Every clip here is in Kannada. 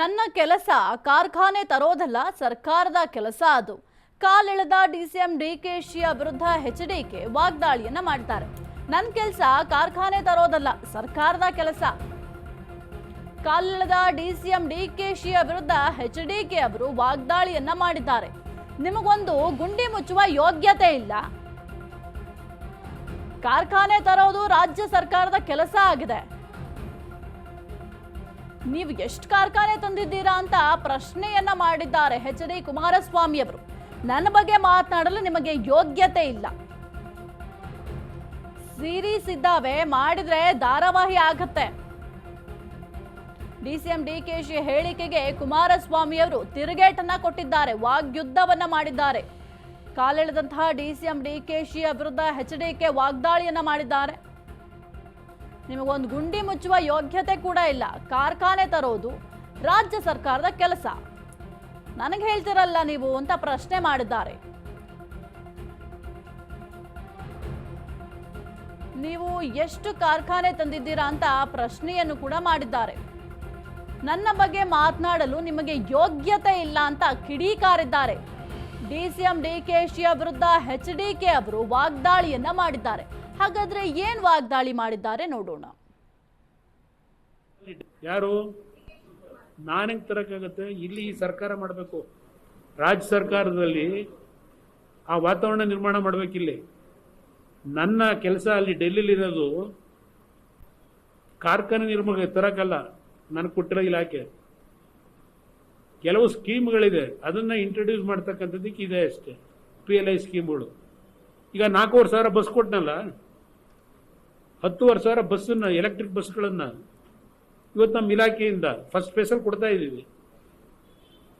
ನನ್ನ ಕೆಲಸ, ಕಾರ್ಖಾನೆ ತರೋದಲ್ಲ, ಸರ್ಕಾರದ ಕೆಲಸ ಅದು. ಕಾಲೆಳೆದ ಡಿಸಿಎಂ ಡಿಕೆಶಿಯ ವಿರುದ್ಧ ಎಚ್ಡಿಕೆ ವಾಗ್ದಾಳಿಯನ್ನ ಮಾಡ್ತಾರೆ. ನನ್ನ ಕೆಲಸ ಕಾರ್ಖಾನೆ ತರೋದಲ್ಲ, ಸರ್ಕಾರದ ಕೆಲಸ. ಕಾಲೆಳೆದ ಡಿಸಿಎಂ ಡಿಕೆಶಿಯ ವಿರುದ್ಧ ಎಚ್ಡಿಕೆ ಅವರು ವಾಗ್ದಾಳಿಯನ್ನ ಮಾಡಿದ್ದಾರೆ. ನಿಮಗೊಂದು ಗುಂಡಿ ಮುಚ್ಚುವ ಯೋಗ್ಯತೆ ಇಲ್ಲ. ಕಾರ್ಖಾನೆ ತರೋದು ರಾಜ್ಯ ಸರ್ಕಾರದ ಕೆಲಸ ಆಗಿದೆ. ನೀವು ಎಷ್ಟು ಕಾರ್ಖಾನೆ ತಂದಿದ್ದೀರಾ ಅಂತ ಪ್ರಶ್ನೆಯನ್ನ ಮಾಡಿದ್ದಾರೆ ಎಚ್ ಡಿ ಕುಮಾರಸ್ವಾಮಿ ಅವರು. ನನ್ನ ಬಗ್ಗೆ ಮಾತನಾಡಲು ನಿಮಗೆ ಯೋಗ್ಯತೆ ಇಲ್ಲ. ಸೀರೀಸ್ ಇದ್ದಾವೆ, ಮಾಡಿದ್ರೆ ಧಾರಾವಾಹಿ ಆಗತ್ತೆ. ಡಿಸಿಎಂ ಡಿಕೆಶಿ ಹೇಳಿಕೆಗೆ ಕುಮಾರಸ್ವಾಮಿ ಅವರು ತಿರುಗೇಟನ್ನ ಕೊಟ್ಟಿದ್ದಾರೆ, ವಾಗ್ಯುದ್ಧವನ್ನ ಮಾಡಿದ್ದಾರೆ. ಕಾಲೆಳೆದಂತಹ ಡಿಸಿಎಂ ಡಿಕೆಶಿ ವಿರುದ್ಧ ಎಚ್ ಡಿ ಕೆ ವಾಗ್ದಾಳಿಯನ್ನ ಮಾಡಿದ್ದಾರೆ. ನಿಮಗೊಂದು ಗುಂಡಿ ಮುಚ್ಚುವ ಯೋಗ್ಯತೆ ಕೂಡ ಇಲ್ಲ. ಕಾರ್ಖಾನೆ ತರೋದು ರಾಜ್ಯ ಸರ್ಕಾರದ ಕೆಲಸ. ನನಗೆ ಹೇಳ್ತಿರಲ್ಲ ನೀವು ಅಂತ ಪ್ರಶ್ನೆ ಮಾಡಿದ್ದಾರೆ. ನೀವು ಎಷ್ಟು ಕಾರ್ಖಾನೆ ತಂದಿದ್ದೀರಾ ಅಂತ ಪ್ರಶ್ನೆಯನ್ನು ಕೂಡ ಮಾಡಿದ್ದಾರೆ. ನನ್ನ ಬಗ್ಗೆ ಮಾತನಾಡಲು ನಿಮಗೆ ಯೋಗ್ಯತೆ ಇಲ್ಲ ಅಂತ ಕಿಡಿಕಾರಿದ್ದಾರೆ. ಕೆ ಶಿ ವಿರುದ್ಧ ಎಚ್ ಡಿಕೆ ಅವರು ವಾಗ್ದಾಳಿಯನ್ನ ಮಾಡಿದ್ದಾರೆ. ಹಾಗಾದ್ರೆ ಏನ್ ವಾಗ್ದಾಳಿ ಮಾಡಿದ್ದಾರೆ ನೋಡೋಣ. ಯಾರು? ನಾನಂಗೆ ತರಕಾಗತ್ತೆ. ಇಲ್ಲಿ ಈ ಸರ್ಕಾರ ಮಾಡಬೇಕು. ರಾಜ್ಯ ಸರ್ಕಾರದಲ್ಲಿ ಆ ವಾತಾವರಣ ನಿರ್ಮಾಣ ಮಾಡಬೇಕಿಲ್ಲಿ. ನನ್ನ ಕೆಲಸ ಅಲ್ಲಿ ಡೆಲ್ಲಿಲಿರೋದು ಕಾರ್ಖಾನೆ ನಿರ್ಮಾಣ ತರಕಲ್ಲ. ನನಗೆ ಕೊಟ್ಟಿರೋ ಇಲಾಖೆ. ಕೆಲವು ಸ್ಕೀಮ್ಗಳಿದೆ. ಅದನ್ನ ಇಂಟ್ರೊಡ್ಯೂಸ್ ಮಾಡ್ತಕ್ಕಂಥದ್ದಕ್ಕೆ ಇದೆ ಅಷ್ಟೇ. ಪಿ ಎಲ್ ಐ ಸ್ಕೀಮ್ಗಳು. ಈಗ ನಾಲ್ಕೂವರೆ ಸಾವಿರ ಬಸ್ ಕೊಟ್ಟನಲ್ಲ ಹತ್ತುವರೆ ಸಾವಿರ ಬಸ್ಸನ್ನು ಎಲೆಕ್ಟ್ರಿಕ್ ಬಸ್ಗಳನ್ನು ಇವತ್ತು ನಮ್ಮ ಇಲಾಖೆಯಿಂದ ಫಸ್ಟ್ ಫೇಸಲ್ಲಿ ಕೊಡ್ತಾ ಇದ್ದೀವಿ.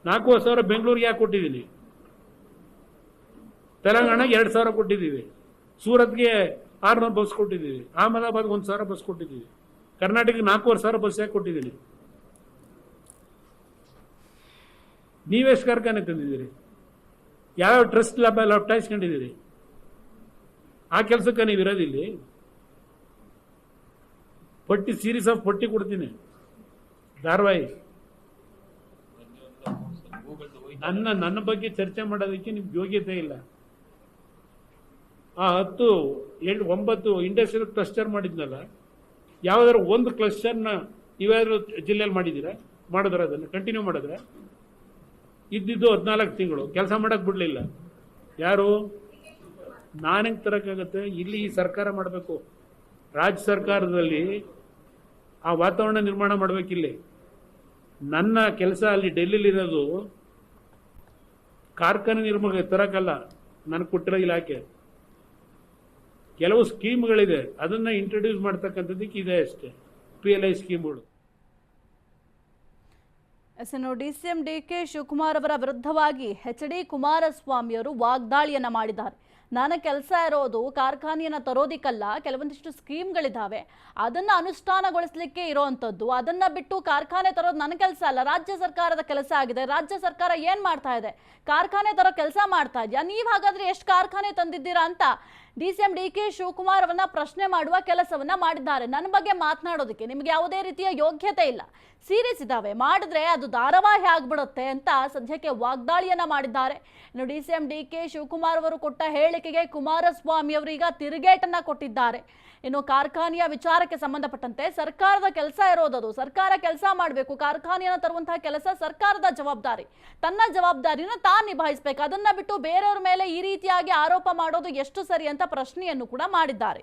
ನಾಲ್ಕೂವರೆ ಸಾವಿರ ಬೆಂಗಳೂರಿಗೆ ಯಾಕೆ ಕೊಟ್ಟಿದ್ದೀನಿ? ತೆಲಂಗಾಣಗೆ ಎರಡು ಸಾವಿರ ಕೊಟ್ಟಿದ್ದೀವಿ. ಸೂರತ್ಗೆ ಆರುನೂರು ಬಸ್ ಕೊಟ್ಟಿದ್ದೀವಿ. ಅಹಮದಾಬಾದ್ಗೆ ಒಂದು ಸಾವಿರ ಬಸ್ ಕೊಟ್ಟಿದ್ದೀವಿ. ಕರ್ನಾಟಕಕ್ಕೆ ನಾಲ್ಕೂವರೆ ಸಾವಿರ ಬಸ್ ಯಾಕೆ ಕೊಟ್ಟಿದ್ದೀನಿ? ನೀವೆಷ್ಟು ಕಾರ್ಖಾನೆ ತಂದಿದ್ದೀರಿ. ಯಾವ್ಯಾವ ಟ್ರಸ್ಟ್ ಲಾಭ ಲಾಪ್ಟಾಯಿಸ್ಕೊಂಡಿದ್ದೀರಿ ಆ ಕೆಲಸಕ್ಕೆ ನೀವು ಇರೋದಿಲ್ಲಿ? ಪಟ್ಟಿ ಸೀರೀಸ್ ಆಫ್ ಪಟ್ಟಿ ಕೊಡ್ತೀನಿ. ಧಾರಾವಾಹಿ. ನನ್ನ ನನ್ನ ಬಗ್ಗೆ ಚರ್ಚೆ ಮಾಡೋದಕ್ಕೆ ನಿಮ್ಗೆ ಯೋಗ್ಯತೆ ಇಲ್ಲ. ಆ ಹತ್ತು, ಎಂಟು, ಒಂಬತ್ತು ಇಂಡಸ್ಟ್ರಿಯಲ್ ಕ್ಲಸ್ಟರ್ ಮಾಡಿದ್ನಲ್ಲ, ಯಾವ್ದಾದ್ರು ಒಂದು ಕ್ಲಸ್ಟರ್ನ ನೀವ್ಯಾದ್ರು ಜಿಲ್ಲೆಯಲ್ಲಿ ಮಾಡಿದ್ದೀರಾ? ಮಾಡಿದ್ರೆ ಅದನ್ನು ಕಂಟಿನ್ಯೂ ಮಾಡಿದ್ರೆ? ಇದ್ದಿದ್ದು ಹದಿನಾಲ್ಕು ತಿಂಗಳು, ಕೆಲಸ ಮಾಡಕ್ ಬಿಡ್ಲಿಲ್ಲ. ಯಾರು? ನಾನೆಂಗೆ ತರಕ್ಕಾಗತ್ತೆ ಇಲ್ಲಿ ಈ ಸರ್ಕಾರ ಮಾಡಬೇಕು. ರಾಜ್ಯ ಸರ್ಕಾರದಲ್ಲಿ ಆ ವಾತಾವರಣ ನಿರ್ಮಾಣ ಮಾಡಬೇಕಿಲ್ಲಿ. ನನ್ನ ಕೆಲಸ ಅಲ್ಲಿ ಡೆಲ್ಲಿಲಿರೋದು ಕಾರ್ಖಾನೆ ನಿರ್ಮಾಣ ತರಕಲ್ಲ ನನಗೆ ಕೊಟ್ಟಿರೋ ಇಲಾಖೆ. ಕೆಲವು ಸ್ಕೀಮ್ಗಳಿದೆ, ಅದನ್ನ ಇಂಟ್ರೊಡ್ಯೂಸ್ ಮಾಡ್ತಕ್ಕಂಥದ್ದಕ್ಕೆ ಇದೆ ಅಷ್ಟೇ ಪಿ ಎಲ್ ಐ ಸ್ಕೀಮ್ಗಳು. ಎಸ್, ಇನ್ನು ಡಿಸಿಎಂ ಡಿ ಕೆ ಶಿವಕುಮಾರ್ ಅವರ ವಿರುದ್ಧವಾಗಿ ಎಚ್ ಡಿ ಕುಮಾರಸ್ವಾಮಿಯವರು ವಾಗ್ದಾಳಿಯನ್ನ ಮಾಡಿದ್ದಾರೆ. ನನ್ನ ಕೆಲಸ ಇರೋದು, ಕಾರ್ಖಾನೆಯನ್ನು ತರೋದಿಕ್ಕಲ್ಲ, ಕೆಲವೊಂದಿಷ್ಟು ಸ್ಕೀಮ್ಗಳಿದ್ದಾವೆ ಅದನ್ನು ಅನುಷ್ಠಾನಗೊಳಿಸಲಿಕ್ಕೆ ಇರೋವಂಥದ್ದು ಅದನ್ನು ಬಿಟ್ಟು ಕಾರ್ಖಾನೆ ತರೋದು ನನ್ನ ಕೆಲಸ ಅಲ್ಲ, ರಾಜ್ಯ ಸರ್ಕಾರದ ಕೆಲಸ ಆಗಿದೆ. ರಾಜ್ಯ ಸರ್ಕಾರ ಏನು ಮಾಡ್ತಾ ಇದೆ? ಕಾರ್ಖಾನೆ ತರೋ ಕೆಲಸ ಮಾಡ್ತಾ ಇದೆಯಾ? ನೀವು ಹಾಗಾದರೆ ಎಷ್ಟು ಕಾರ್ಖಾನೆ ತಂದಿದ್ದೀರಾ ಅಂತ D C D K Shivakumar ಅವರನ್ನ ಪ್ರಶ್ನೆ ಮಾಡುವ ಕೆಲಸವನ್ನ ಮಾಡಿದ್ದಾರೆ. ನನ್ನ ಬಗ್ಗೆ ಮಾತನಾಡೋದಕ್ಕೆ ನಿಮಗೆ ಯಾವುದೇ ರೀತಿಯ ಯೋಗ್ಯತೆ ಇಲ್ಲ. ಸೀರಿಯಸ್ ಇದಾವೆ. ಮಾಡಿದ್ರೆ ಅದು ಧಾರಾವಾಹಿ ಆಗ್ಬಿಡುತ್ತೆ ಅಂತ ಸದ್ಯಕ್ಕೆ ವಾಗ್ದಾಳಿಯನ್ನ ಮಾಡಿದ್ದಾರೆ. ಇನ್ನು D C M D K Shivakumar ಅವರು ಕೊಟ್ಟ ಹೇಳಿಕೆಗೆ ಕುಮಾರಸ್ವಾಮಿ ಅವರು ಈಗ ತಿರುಗೇಟನ್ನ ಕೊಟ್ಟಿದ್ದಾರೆ. ಇನ್ನು ಕಾರ್ಖಾನೆಯ ವಿಚಾರಕ್ಕೆ ಸಂಬಂಧಪಟ್ಟಂತೆ ಸರ್ಕಾರದ ಕೆಲಸ ಇರೋದದು. ಸರ್ಕಾರ ಕೆಲಸ ಮಾಡಬೇಕು. ಕಾರ್ಖಾನೆಯನ್ನು ತರುವಂತಹ ಕೆಲಸ ಸರ್ಕಾರದ ಜವಾಬ್ದಾರಿ. ತನ್ನ ಜವಾಬ್ದಾರಿನ ತಾನು ನಿಭಾಯಿಸಬೇಕು. ಅದನ್ನ ಬಿಟ್ಟು ಬೇರೆಯವ್ರ ಮೇಲೆ ಈ ರೀತಿಯಾಗಿ ಆರೋಪ ಮಾಡೋದು ಎಷ್ಟು ಸರಿ ಅಂತ ಪ್ರಶ್ನೆಯನ್ನು ಕೂಡ ಮಾಡಿದ್ದಾರೆ.